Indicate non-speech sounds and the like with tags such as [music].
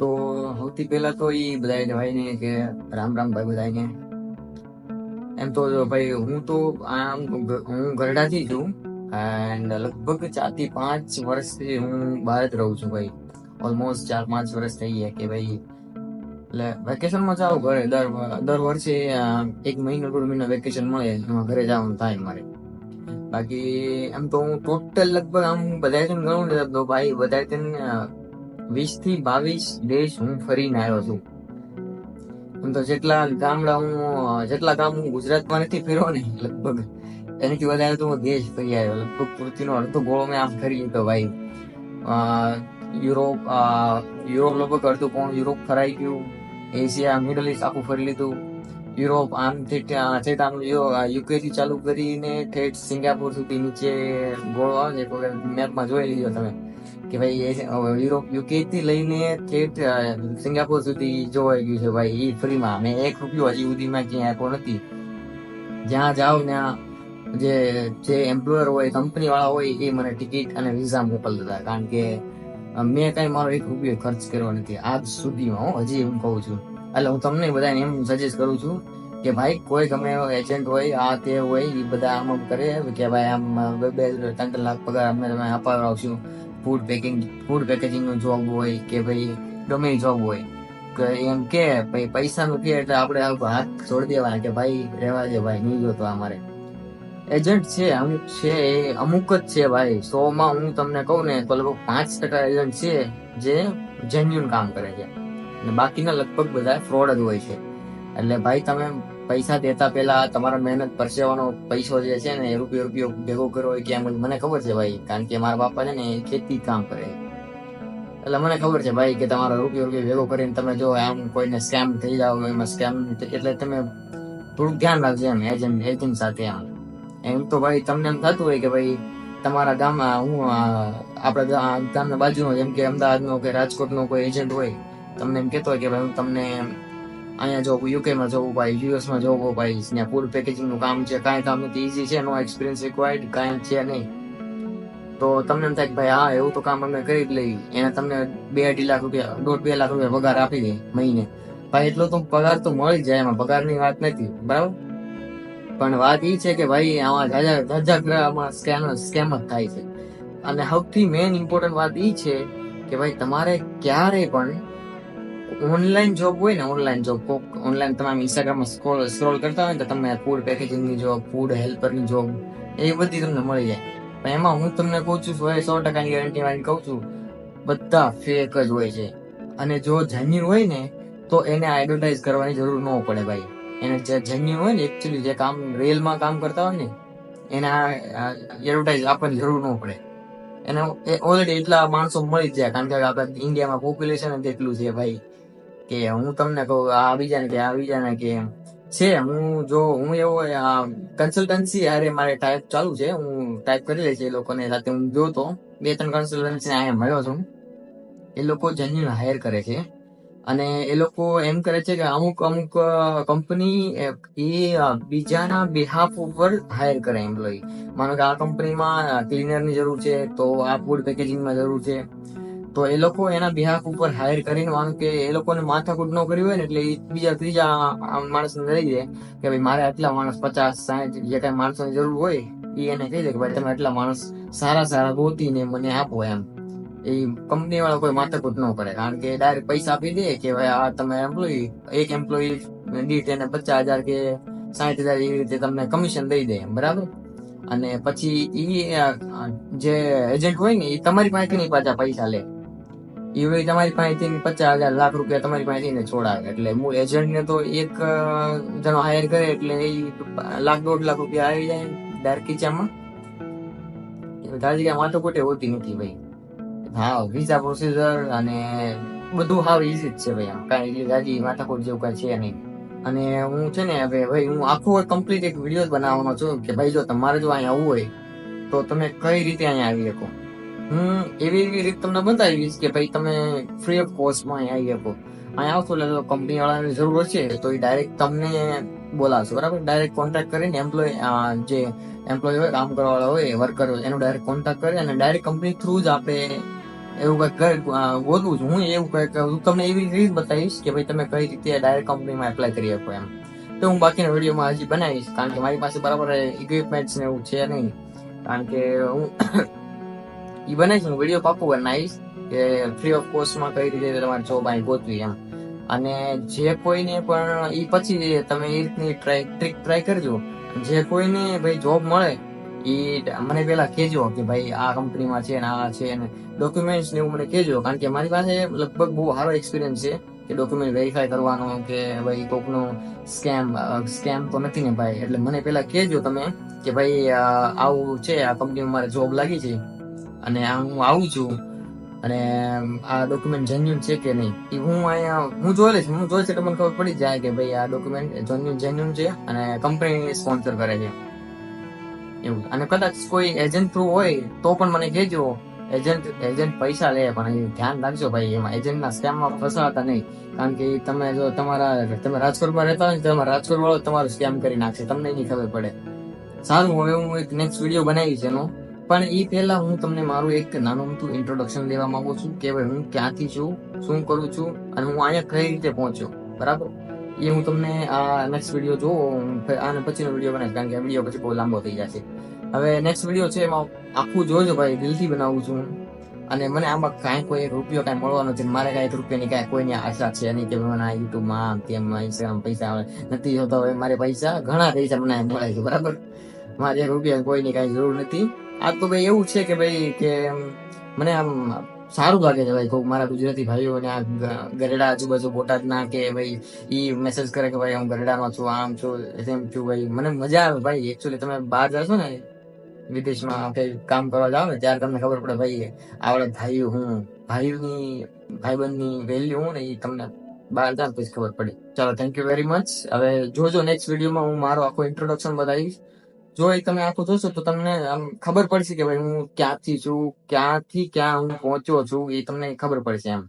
તો સૌથી પહેલા તો એ બધાને ભાઈને કે રામ રામ ભાઈ બધાને એમ તો ભાઈ હું તો આમ હું ગરડાથી છું એન્ડ લગભગ ચારથી પાંચ વર્ષથી હું બહાર જ રહું છું ભાઈ. ઓલમોસ્ટ ચાર પાંચ વર્ષ થઈ ગયા કે ભાઈ, એટલે વેકેશનમાં જાઉં ઘરે. દર દર વર્ષે એક મહિનો દોઢ મહિનો વેકેશન મળે, એમાં ઘરે જવાનું થાય મારે. બાકી એમ તો હું ટોટલ લગભગ આમ બધા ગણું ને તો ભાઈ બધા વીસથી બાવીસ દેશ હું ફરીને આવ્યો છું. એમ તો જેટલા ગામડા હું, જેટલા ગામ હું ગુજરાતમાં નથી ફેરવો ને, લગભગ એનાથી વધારે તો હું દેશ ફરી આવ્યો. લગભગ પૃથ્વીનો અડધો ગોળો મેં આમ ફરી લીધો ભાઈ. યુરોપ યુરોપ લગભગ અડધું કોણ, યુરોપ ફરાઈ ગયું. એશિયા, મિડલ ઇસ્ટ આખું ફરી લીધું. યુરોપ આમથી ત્યાં ઠેઠ આમ યુકે થી ચાલુ કરીને ઠેઠ સિંગાપુર સુધી નીચે ગોળો આવે વખત મેપમાં જોઈ લીધો તમે. કે ભાઈ યુરોપ યુકે થી લઈને સિંગાપુર સુધી જોવાઈ ગયું છે ભાઈ એ ફ્રીમાં. મેં એક રૂપિયો હજી સુધીમાં ક્યાંય આપ્યો નથી. જ્યાં જાઓ ત્યાં જે જે એમ્પ્લોયર હોય કંપની વાળા હોય, એ મને ટિકિટ અને વિઝા મોકલ દેતા. કારણ કે મેં કઈ મારો એક રૂપિયો ખર્ચ કર્યો નથી. આજ સુધીમાં હું, હજી એમ કહું છું. એટલે હું તમને બધાને એમ સજેસ્ટ કરું છું કે ભાઈ, કોઈ ગમે એજન્ટ હોય, આ તે હોય એ બધા આમ કરે, કે ભાઈ આમ, બે ત્રણ લાખ પગાર અમે તમે અપાવડાવશું ફૂડ પેકિંગ ફૂડ પેકેજિંગનું જોબ હોય કે ભાઈ ગમે જોબ હોય. કે એમ કે ભાઈ પૈસાનું કે એટલે આપણે હાથ છોડી દેવાના કે ભાઈ રહેવા દે ભાઈ, નહીં જોતો અમારે એજન્ટ છે, અમુક છે, એ અમુક જ છે ભાઈ. સો માં હું તમને કહું ને, તો લગભગ પાંચ ટકા એજન્ટ છે જે જેન્યુન કામ કરે છે. અને બાકીના લગભગ બધા ફ્રોડ જ હોય છે. એટલે ભાઈ તમે પૈસા દેતા પહેલા તમારા મહેનત પરસેવાનો પૈસો જે છે ને એ રૂપિયો રૂપિયો ભેગો કરો હોય કેમ મને ખબર છે ભાઈ, કારણ કે મારા બાપા છે ને એ ખેતી કામ કરે. એટલે મને ખબર છે ભાઈ કે તમારો રૂપિયો રૂપિયો ભેગો કરીને તમે જો આમ કોઈને સ્કેમ થઈ જાવ, એમાં સ્કેમ એટલે તમે થોડુંક ધ્યાન રાખજો એમ એજન્ટ એજન્ટ સાથે આમ. એમ તો ભાઈ તમને એમ થતું હોય કે ભાઈ તમારા ગામમાં હું આપણા ગામના બાજુનો, જેમ કે અમદાવાદનો કે રાજકોટનો કોઈ એજન્ટ હોય, તમને એમ કહેતો હોય કે ભાઈ હું તમને અહીંયા જો યુકેમાં જવું ભાઈ યુએસમાં જવું ભાઈ, ત્યાં ફૂડ પેકેજિંગનું કામ છે, કાંઈ કામ નથી ઈઝી છે, નો એક્સપિરિયન્સ રિક્વાયર્ડ કાંઈ છે નહીં. તો તમને એમ થાય કે ભાઈ, હા, એવું તો કામ અમે કરી જ લઈ એને તમને બે અઢી લાખ રૂપિયા, દોઢ બે લાખ રૂપિયા પગાર આપી દે મહિને. ભાઈ, એટલો તો પગાર તો મળી જાય, એમાં પગારની વાત નથી, બરાબર? પણ વાત એ છે કે ભાઈ, આમાં જાજા જાજા આમાં સ્કેમ સ્કેમ જ થાય છે. અને સૌથી મેઇન ઇમ્પોર્ટન્ટ વાત એ છે કે ભાઈ, તમારે ક્યારે પણ ઓનલાઈન જોબ હોય ને ઓનલાઈન જોબ કોક ઓનલાઈન તમે ઇન્સ્ટાગ્રામમાં સ્ક્રોલ સ્ક્રોલ કરતા હોય તો તમને ફૂડ પેકેજિંગની જોબ ફૂડ હેલ્પરની જોબ એ બધી તમને મળી જાય. પણ એમાં હું તમને કહું છું સો સો ટકાની ગેરંટી વાળી કહું છું, બધા ફેક જ હોય છે. અને જો જેન્યુન હોય ને, તો એને એડવર્ટાઇઝ કરવાની જરૂર ન પડે ભાઈ. એને જે જેન્યુન હોય ને એકચ્યુઅલી જે કામ રેલમાં કામ કરતા હોય ને, એને એડવર્ટાઇઝ આપવાની જરૂર ન પડે. એને ઓલરેડી એટલા માણસો મળી જ જાય. કારણ કે આપણા ઇન્ડિયામાં પોપ્યુલેશન જ એટલું છે ભાઈ. કે હું તમને કહું, આ બીજાને કે આ બીજાને કે છે, હું જો, હું એવો કન્સલ્ટન્સી અરે મારે ટાઈપ ચાલુ છે. હું ટાઈપ કરી લઈશ એ લોકોને, સાથે હું જોતો. બે ત્રણ કન્સલ્ટન્સી અહીંયા મળ્યો છું. એ લોકો જેન્યુન હાયર કરે છે. અને એ લોકો એમ કરે છે કે અમુક અમુક કંપની એ બીજાના બિહાફ ઉપર હાયર કરે એમ્પ્લોય માનો કે આ કંપનીમાં ક્લીનરની જરૂર છે, તો આ ફૂડ પેકેજિંગમાં જરૂર છે. તો એ લોકો એના બિહાફ ઉપર હાયર કરીને, માનો કે એ લોકોને માથાકૂટ ન કરી હોય ને એટલે બીજા, ત્રીજા માણસને લઈ દે કે ભાઈ મારે આટલા માણસ પચાસ, સાઠ જે કઈ માણસોની જરૂર હોય એ એને કહી દે કે ભાઈ તમે આટલા માણસ સારા સારા ગોતીને મને આપો એમ. એ કંપની વાળા કોઈ માથાકૂટ ન કરે કારણ કે ડાયરેક્ટ પૈસા આપી દે કે ભાઈ આ તમે એમ્પ્લોય એક એમ્પ્લોય દીઠ એને પચાસ હજાર કે સાઠ હજાર એવી રીતે તમને કમિશન દઈ દે, બરાબર? અને પછી ઈ જે એજન્ટ હોય ને એ તમારી પાસેથી નહીં પાછા પૈસા લે. એ વળી તમારી પાસેથી પચાસ હજાર, લાખ રૂપિયા તમારી પાસેથી ને છોડાવે. એટલે મૂળ એજન્ટ ને તો એક જણો હાયર કરે એટલે એ લાખ, દોઢ લાખ રૂપિયા આવી જાય ડાયરેક્ટ ખીચામાં તાજી કઈ માથાકૂટે હોતી નથી ભાઈ. હા વિઝા પ્રોસીજર અને બધું હાવ ઈઝી જ છે ભાઈ આમ. કાંઈ એટલી જાજી માથાકૂટ જેવું કાંઈ છે નહીં. અને હું છે ને હવે ભાઈ હું આખો કમ્પ્લીટ એક વીડિયો બનાવવાનો છું કે ભાઈ જો તમારે જો અહીંયા આવવું હોય, તો તમે કઈ રીતે અહીંયા આવી શકો? હું એવી એવી રીત તમને બતાવીશ કે ભાઈ તમે ફ્રી ઓફ કોસ્ટમાં અહીંયા આવી શકો. અહીંયા આવશો એટલે કંપની વાળાની જરૂર હશે, તો એ ડાયરેક્ટ તમને બોલાશો બરાબર? ડાયરેક્ટ કોન્ટેક્ટ કરીને એમ્પ્લોય જે એમ્પ્લોય હોય, કામ કરવા વાળા હોય વર્કર હોય, એનો ડાયરેક્ટ કોન્ટેક્ટ કરે અને ડાયરેક્ટ કંપની થ્રુ જ આપણે એવું કંઈક ગોતું છું. હું એવું કંઈક હું તમને એવી રીત બતાવીશ કે ભાઈ તમે કઈ રીતે ડાયરેક્ટ કંપનીમાં એપ્લાય કરી શકો એમ. તો હું બાકીના વિડીયોમાં હજી બનાવીશ, કારણ કે મારી પાસે બરાબર ઇક્વિપમેન્ટ્સ ને એવું છે નહીં. કારણ કે હું [coughs] એ બનાવીશ હું વીડિયો પાકું બનાવીશ કે ફ્રી ઓફ કોસ્ટમાં કઈ રીતે તમારે જોબ અહીં ગોતવી એમ. અને જે કોઈને પણ એ પછી તમે એ રીતની ટ્રાય ટ્રીક ટ્રાય કરજો. જે કોઈને ભાઈ જોબ મળે ઈ મને પેલા કહેજો કે ભાઈ આ કંપનીમાં છે ને આ છે ને ડોક્યુમેન્ટ્સ ને એવું મને કહેજો. કારણ કે મારી પાસે લગભગ બહુ સારો એક્સપિરિયન્સ છે કે ડોક્યુમેન્ટ વેરીફાઈ કરવાનો કે ભાઈ કોકનો સ્કેમ સ્કેમ તો નથી ને ભાઈ. એટલે મને પેલા કહેજો તમે કે ભાઈ આવું છે, આ કંપનીમાં મારે જોબ લાગી છે અને આ હું આવું છું અને આ ડોક્યુમેન્ટ જેન્યુન છે કે નહીં. એ હું અહીંયા, હું જોઈ લઈશ હું જોઈશ એટલે મને ખબર પડી જાય કે ભાઈ આ ડોક્યુમેન્ટ જેન્યુન જેન્યુન છે અને કંપની સ્પોન્સર કરે છે. એવું. અને કદાચ કોઈ એજન્ટ થ્રુ હોય, તો પણ મને કહેજો એજન્ટ એજન્ટ પૈસા લે, પણ એ ધ્યાન રાખજો ભાઈ, એમાં એજન્ટના સ્કેમમાં ફસાતા નહીં. કારણ કે તમે જો તમારા, તમે રાજકોટમાં રહેતા હોય ને, તમારા રાજકોટ વાળો તમારું સ્કેમ કરી નાખશે, તમને નહીં ખબર પડે. સારું, હવે હું એક નેક્સ્ટ વીડિયો બનાવીશ એનો. પણ એ પહેલા હું તમને મારું એક નાનું મોટું ઇન્ટ્રોડક્શન દેવા માંગુ છું કે ભાઈ હું ક્યાંથી છું, શું કરું છું, અને હું અહીંયા કઈ રીતે પહોંચ્યો. બરાબર? એ હું તમને આ નેક્સ્ટ વીડિયો જોઉં આને પછીનો વીડિયો બનાવીશ, કારણ કે વીડિયો પછી બહુ લાંબો થઈ જશે. હવે નેક્સ્ટ વીડિયો છે એમાં આખું જોજો ભાઈ, દિલથી બનાવું છું અને મને આમાં કાંઈ કોઈ એક રૂપિયો કાંઈ મળવાનો છે, મારે કાંઈ એક રૂપિયાની કાંઈ કોઈની આશા છે નહીં કે મને આ યુટ્યુબમાં તેમ ઇન્સ્ટાગ્રામ પૈસા આવે. નથી જોતો હવે મારે પૈસા, ઘણા પૈસા મને મળે છે, બરાબર? મારે એક રૂપિયા કોઈની કાંઈ જરૂર નથી. આ તો ભાઈ એવું છે કે ભાઈ, કે મને આમ સારું લાગે છે ભાઈ કોઈક મારા ગુજરાતી ભાઈઓને આ ગરડા આજુબાજુ બોટાદના કે ભાઈ ઈ મેસેજ કરે કે ભાઈ હું ગરડાનો છું, આમ છું તેમ છું ભાઈ. મને મજા આવે ભાઈ એકચ્યુઅલી તમે બહાર જશો ને, વિદેશમાં કઈ કામ કરવા જાવ ને, ત્યારે તમને ખબર પડે ભાઈ, આવડે ભાઈ હું ભાઈની ભાઈબંધની વેલ્યુ હું ને એ તમને બહાર જાવ પછી ખબર પડે. ચાલો થેન્ક યુ વેરી મચ હવે જોજો નેક્સ્ટ વિડીયોમાં હું મારો આખો ઇન્ટ્રોડક્શન બતાવીશ. જો એ તમે આખું જોશો તો તમને આમ ખબર પડશે કે ભાઈ હું ક્યાંથી છું, ક્યાંથી ક્યાં હું પહોંચ્યો છું, એ તમને ખબર પડશે એમ.